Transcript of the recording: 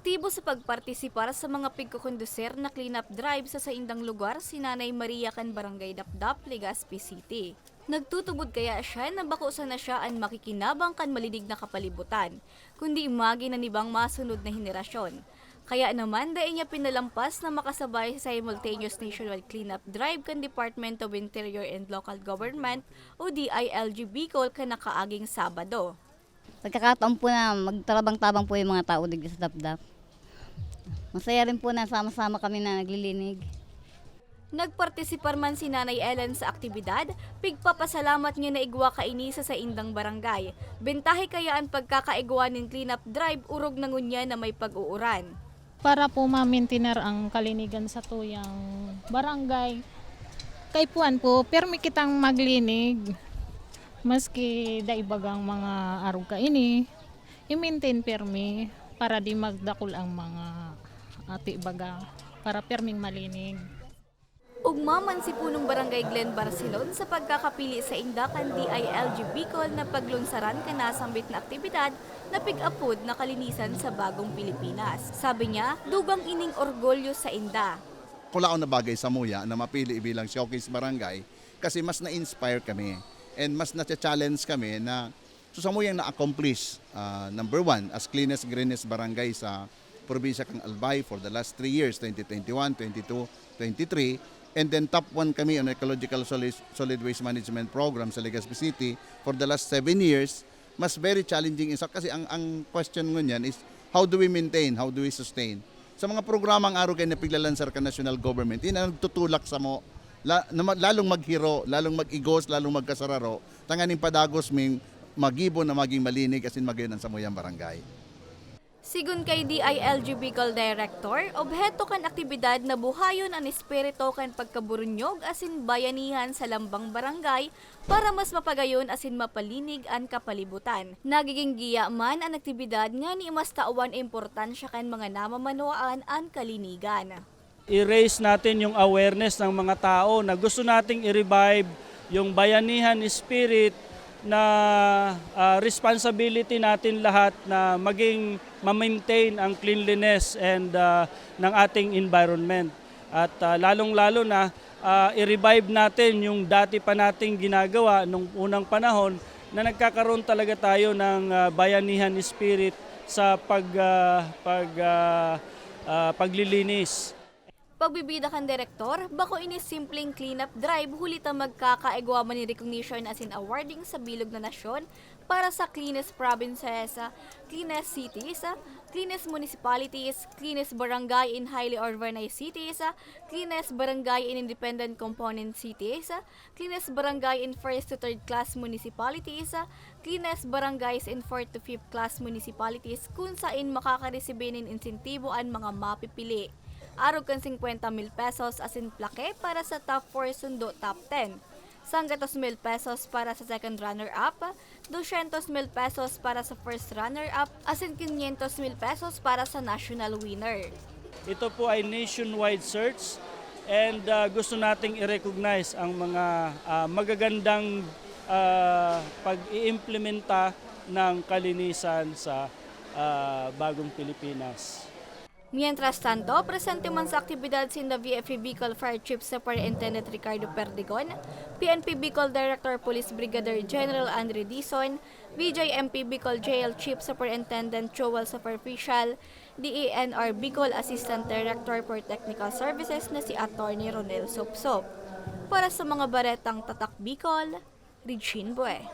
Aktibo sa pagpartisipar sa mga pigkukonduser na cleanup drive sa saindang lugar si Nanay Maria Can Barangay Dapdap, Legazpi City. Nagtutubod kaya siya na bako sana siya ang makikinabang kan malinig na kapalibutan, kundi imagi na nibang masunod na henerasyon. Kaya naman dahil niya pinalampas na makasabay sa simultaneous nationwide cleanup drive kan Department of Interior and Local Government o DILG Bicol kan nakaaging Sabado. Pagkakataon po na magtarabang-tabang po yung mga tao dito sa Dapdap. Masaya rin po na sama-sama kami na naglilinig. Nagpartisipar man si Nanay Ellen sa aktibidad, pigpapasalamat niya na igwa kainisa sa indang barangay. Bentahe kaya ang pagkakaigwa ng cleanup drive urog na ngunya na may pag-uuran. para po ma-maintainer ang kalinigan sa tuyang barangay. Kay puan po, permi kitang maglinig. Maski daibagang mga arog ka ini, i-maintain permi para di magdakol ang mga ati baga para perming malinig. Ugmaman si punong barangay Glen Barcelon sa pagkakapili sa Indakan DILG Bicol na paglunsaran kanasambit na aktibidad na pig-apod na kalinisan sa bagong Pilipinas. Sabi niya, dugang ining orgulyo sa Inda. kulaon na bagay sa Muya na mapili bilang showcase barangay kasi mas na-inspire kami and mas na-challenge kami na so sa Muyang na-accomplish ah, number one as cleanest greenest barangay sa probinsya kang Albay for the last 3 years 2021, 22, 23 and then top 1 kami on ecological solid, solid waste management program sa Legazpi City for the last 7 years. Mas very challenging isa kasi ang ang question ngunyan is how do we maintain how do we sustain? Sa mga programang araw kay napiglalansar ka national government, yun ang nagtutulak sa mo, na, lalong maghiro, lalong mag-igos, lalong magkasararo, tanganing padagos ming magibo na maging malinig asin magayon ang samuyang barangay. Sigun kay DILG Bicol Director, obheto kan aktibidad na buhayon ang espiritu kan pagkaburunyog asin bayanihan sa lambang barangay para mas mapagayon asin mapalinig ang kapalibutan. Nagiging giya man ang aktibidad nga ni mas tawan importansya kan mga namamanuaan ang kalinigan. i-raise natin yung awareness ng mga tao na gusto nating i-revive yung bayanihan spirit na ah, responsibility natin lahat na maging ma-maintain ang cleanliness and ah, ng ating environment. At ah, lalong-lalo na ah, i-revive natin yung dati pa nating ginagawa nung unang panahon na nagkakaroon talaga tayo ng ah, bayanihan spirit sa pag, ah, pag, ah, ah, paglilinis. Pagbibida kan direktor, bako ini simpleng cleanup drive hulita magkakaigwa man ni recognition as in awarding sa bilog na nasyon para sa cleanest provinces, ah, cleanest cities, ah, cleanest municipalities, cleanest barangay in highly urbanized cities, ah, cleanest barangay in independent component cities, cleanest barangay in first to third class municipalities, cleanest barangays in fourth to fifth class municipalities kung saan makakaresibin ng insentibo ang mga mapipili arog kan 50 mil pesos as in plaque para sa top 4 sundo top 10. Sanggatos mil pesos para sa second runner-up, 200 mil pesos para sa first runner-up, as in 500 mil pesos para sa national winner. Ito po ay nationwide search and uh, gusto nating i-recognize ang mga uh, magagandang uh, pag-iimplementa ng kalinisan sa uh, bagong Pilipinas. Mientras tanto, presente man sa aktibidad sin the VFB Bicol Fire Chief Superintendent Ricardo Perdigon, PNP Bicol Director Police Brigadier General Andre Dison, BJMP Bicol Jail Chief Superintendent Joel Superficial, DENR Bicol Assistant Director for Technical Services na si Attorney Ronel Sopsop. Para sa mga baretang tatak Bicol, Regine Bue.